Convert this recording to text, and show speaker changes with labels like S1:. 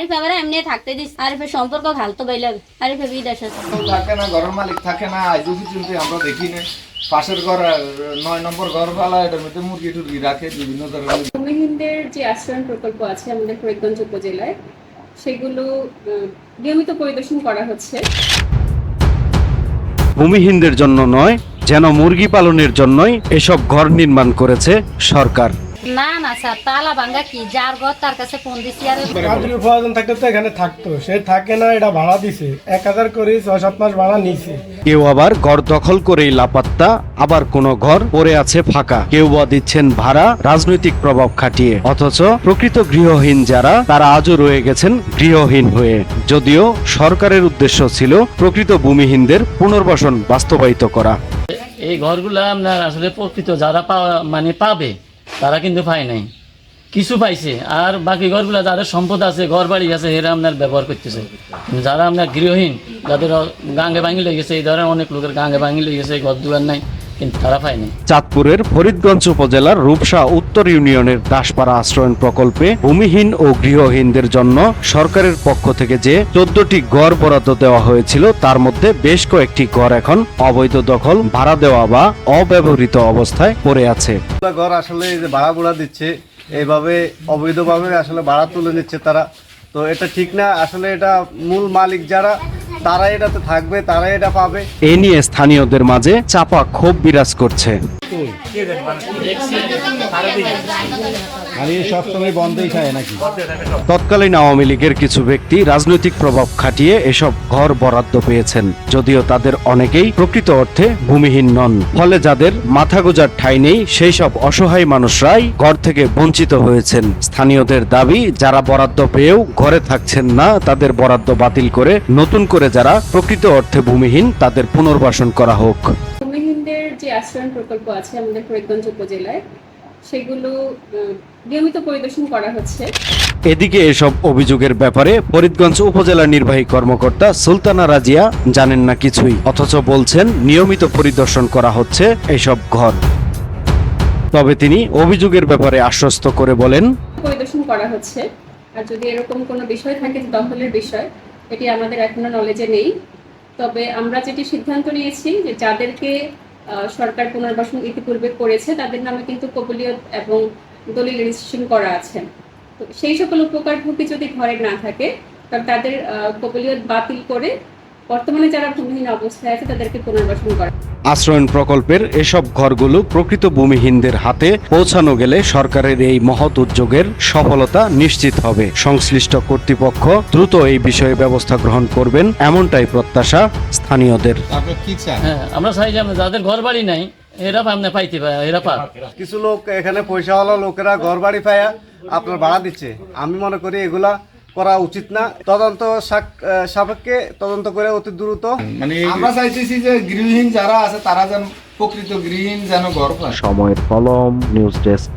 S1: আরিফ আবার এমনি থাকতে দিস। আরিফের সম্পর্ক ভালো বাইলে। আরিফে বিদেশ আছে।
S2: থাকে না ঘরের মালিক থাকে না আজও পর্যন্ত আমরা দেখি না। পাশের ঘর আর নয় নম্বর ঘর পালা এটার মধ্যে মুরগি টুরগি রাখে বিভিন্ন ধরনের
S3: ভূমিহীনদের যে আশ্রয়ণ প্রকল্প আছে আমাদের ফরিদগঞ্জ উপজেলায় সেগুলো নিয়মিত পরিদর্শন করা হচ্ছে।
S4: ভূমিহীনদের জন্য নয় যেন মুরগি পালনের জন্যই এসব ঘর নির্মাণ করেছে সরকার।
S1: না না স্যার তালা ভাঙ্গা কি? যার ঘর তার কাছে ফোন দিছি আর।
S5: কাজের প্রয়োজন থাকলে তো এখানে থাকতো। সে থাকে না এটা ভাড়া দিছে। এক হাজার করে ছয় সাত মাস ভাড়া নিছে।
S4: কেউ আবার ঘর দখল করেই লাপাত্তা আবার কোনো ঘর পড়ে আছে ফাঁকা। কেউ বা দিচ্ছেন ভাড়া রাজনৈতিক প্রভাব খাটিয়ে। অথচ প্রকৃত গৃহহীন যারা তারা আজও রয়ে গেছেন গৃহহীন হয়ে। যদিও সরকারের উদ্দেশ্য ছিল প্রকৃত ভূমিহীনদের পুনর্বাসন বাস্তবায়িত করা।
S6: এই ঘরগুলো আপনার আসলে প্রকৃত যারা পাওয়া মানে পাবে তারা কিন্তু পায় নাই। কিছু পাইছে, আর বাকি ঘরগুলো যাদের সম্পদ আছে ঘর বাড়ি আছে, এরা আপনার ব্যবহার করতেছে। যারা আপনার গৃহহীন, যাদের গাঙ্গে ভাঙি লেগেছে এই ধরনের অনেক লোকের গাঙ্গে ভাঙি লেগেছে ঘর দুয়ার নাই। কিন্তু তারা
S4: চাঁদপুরের ফরিদগঞ্জ উপজেলার রূপসা উত্তর ইউনিয়নের দাসপাড়া আশ্রয়ন প্রকল্পে ভূমিহীন ও গৃহহীনদের জন্য সরকারের পক্ষ থেকে যে চোদ্দটি গড় বরাদ্দ দেওয়া হয়েছিল তার মধ্যে বেশ কয়েকটি গড় এখন অবৈধ দখল ভাড়া দেওয়া বা অব্যবহৃত অবস্থায় পড়ে আছে।
S7: ঘর আসলে এই যে ভাড়া বুড়া দিচ্ছে এইভাবে অবৈধভাবে আসলে ভাড়া তুলে নিচ্ছে তারা। তো এটা ঠিক না আসলে এটা মূল মালিক যারা তারা এটাতে থাকবে তারা এটা পাবে।
S4: এ নিয়ে স্থানীয়দের মাঝে চাপা ক্ষোভ বিরাজ করছে। তৎকালীন আওয়ামী লীগের কিছু ব্যক্তি রাজনৈতিক প্রভাব খাটিয়ে এসব ঘর বরাদ্দ পেয়েছেন যদিও তাদের অনেকেই প্রকৃত অর্থে ভূমিহীন নন। ফলে যাদের মাথা গোজার ঠাঁই নেই সেই সব অসহায় মানুষরাই ঘর থেকে বঞ্চিত হয়েছেন। স্থানীয়দের দাবি যারা বরাদ্দ পেয়েও ঘরে থাকছেন না তাদের বরাদ্দ বাতিল করে নতুন করে যারা প্রকৃত অর্থে ভূমিহীন তাদের পুনর্বাসন করা হোক।
S3: আশ্রয়ণ প্রকল্প আছে আমাদের ফরিদগঞ্জ উপজেলায়। সেগুলো নিয়মিত পরিদর্শন করা হচ্ছে।
S4: এদিকে এসব অভিযোগের ব্যাপারে ফরিদগঞ্জ উপজেলা নির্বাহী কর্মকর্তা সুলতানা রাজিয়া জানেন না কিছুই অথচ বলছেন নিয়মিত পরিদর্শন করা হচ্ছে এসব ঘর। তবে তিনি অভিযোগের ব্যাপারে আশ্বস্ত করে বলেন
S3: পরিদর্শন করা হচ্ছে। আর যদি এরকম কোনো বিষয় থাকে দখলের বিষয় এটি আমাদের এখনও নলেজে নেই। তবে আমরা যেটি সিদ্ধান্ত নিয়েছি যে যাদেরকে সরকার পুনর্বাসন ইতিপূর্বে করেছে, তাদের নামে কিন্তু কবলিয়ত এবং দলিল রেজিস্ট্রেশন করা আছে। তো সেই সকল উপকারভোগী যদি ঘরে না থাকে তবে তাদের কবুলিয়ত বাতিল করে বর্তমানে যারা ভূমিহীন অবস্থায় আছে তাদেরকে পুনর্বাসন করা।
S4: আশ্রয়ণ প্রকল্পের এসব ঘরগুলো প্রকৃত ভূমিহীনদের হাতে পৌঁছানো গেলে সরকারের এই মহৎ উদ্যোগের সফলতা নিশ্চিত হবে। সংশ্লিষ্ট কর্তৃপক্ষ দ্রুত এই বিষয়ে ব্যবস্থা গ্রহণ করবেন এমনটাই প্রত্যাশা স্থানীয়দের।
S2: আপনি কি চান?
S6: হ্যাঁ আমরা চাই যে যাদের ঘর বাড়ি নাই এরা আপনি পাইতে পায় এরা পাক।
S7: কিছু লোক এখানে পয়সাওয়ালা লোকেরা ঘর বাড়ি পায়া আপনার ভাড়া দিচ্ছে। আমি মনে করি এগুলা করা উচিত না। তদন্ত সাপেক্ষে তদন্ত করে অতি দ্রুত।
S2: মানে আমরা চাইতেছি যে গৃহহীন যারা আছে তারা যেন প্রকৃত গৃহহীন যেন ঘর
S4: সময়ের কলম নিউজ ডেস্ক।